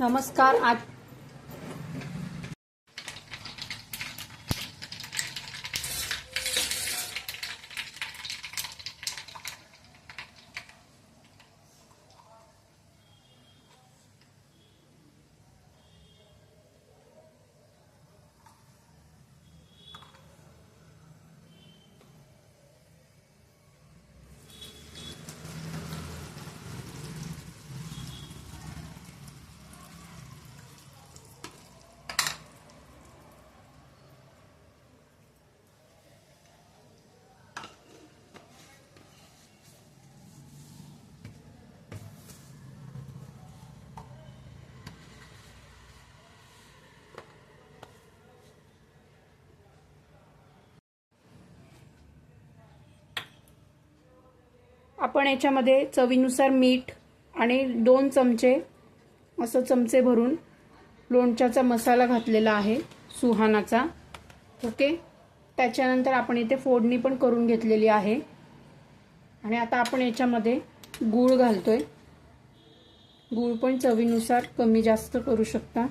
नमस्कार आज आपण याच्यामध्ये चवीनुसार मीठ आणि दोन चमचे असं चमचे भरून लोणच्याचा मसाला घातलेला आहे सुहानाचा. ओके? त्याच्यानंतर आपण इथे फोडणी पण करून घेतलेली आहे. आणि आता आपण याच्यामध्ये गूळ घालतोय. गूळ पण चवीनुसार कमी जास्त करू शकता.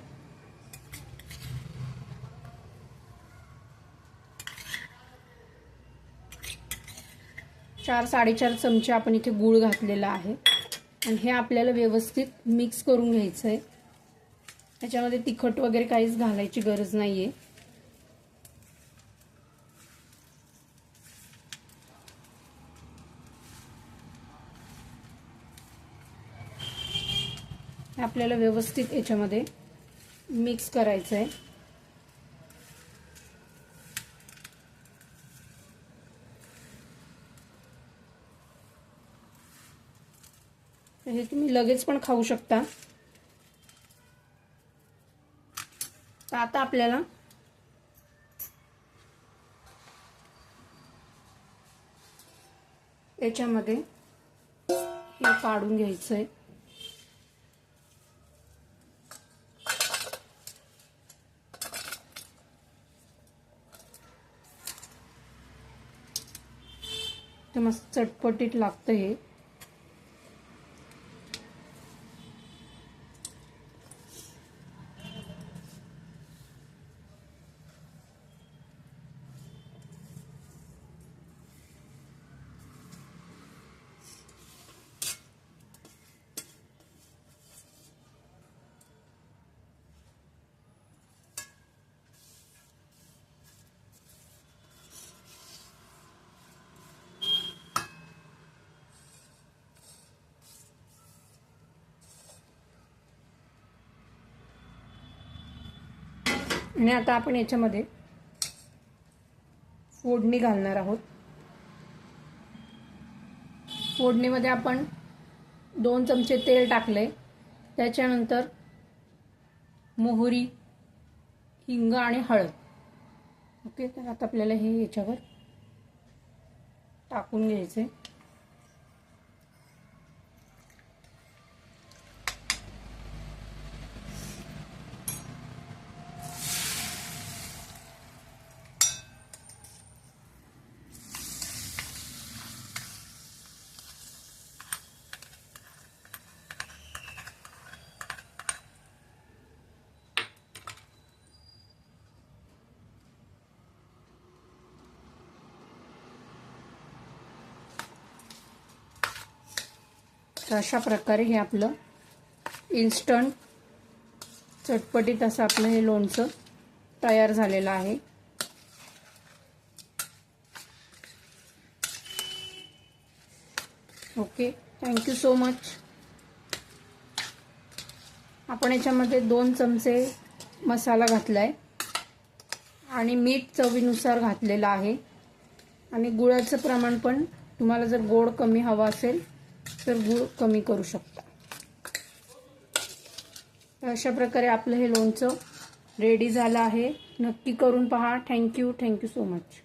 चार साडेचार चमचे आपण इथे गूळ घातलेला आहे. आणि हे आपल्याला व्यवस्थित मिक्स करून घ्यायचं आहे त्याच्यामध्ये तिखट वगैरे काहीच घालायची गरज नाही आहे आपल्याला व्यवस्थित याच्यामध्ये मिक्स करायचं आहे हे तुम्ही लगेच पण खाऊ शकता. तर आता आपल्याला याच्यामध्ये हे काढून घ्यायचं आहे तर मस्त चटपटीत लागतं हे. आणि आता आपण याच्यामध्ये फोडणी घालणार आहोत. फोडणीमध्ये आपण दोन चमचे तेल टाकले. त्याच्यानंतर मोहरी हिंग आणि हळद. ओके तर आता आपल्याला हे याच्यावर टाकून घ्यायचे. तर अशा प्रकारे हे आपलं इन्स्टंट चटपटीत असं आपलं हे लोणचं तयार झालेलं आहे. ओके थँक्यू सो मच आपण याच्यामध्ये दोन चमचे मसाला घातला आहे आणि मीठ चवीनुसार घातलेलं आहे. आणि गुळाचं प्रमाण पण तुम्हाला जर गोड कमी हवा असेल तर गूळ कमी करू शकता. अशा प्रकारे आपलं हे लोणचं रेडी झालं आहे. नक्की करून पहा. Thank you thank you so much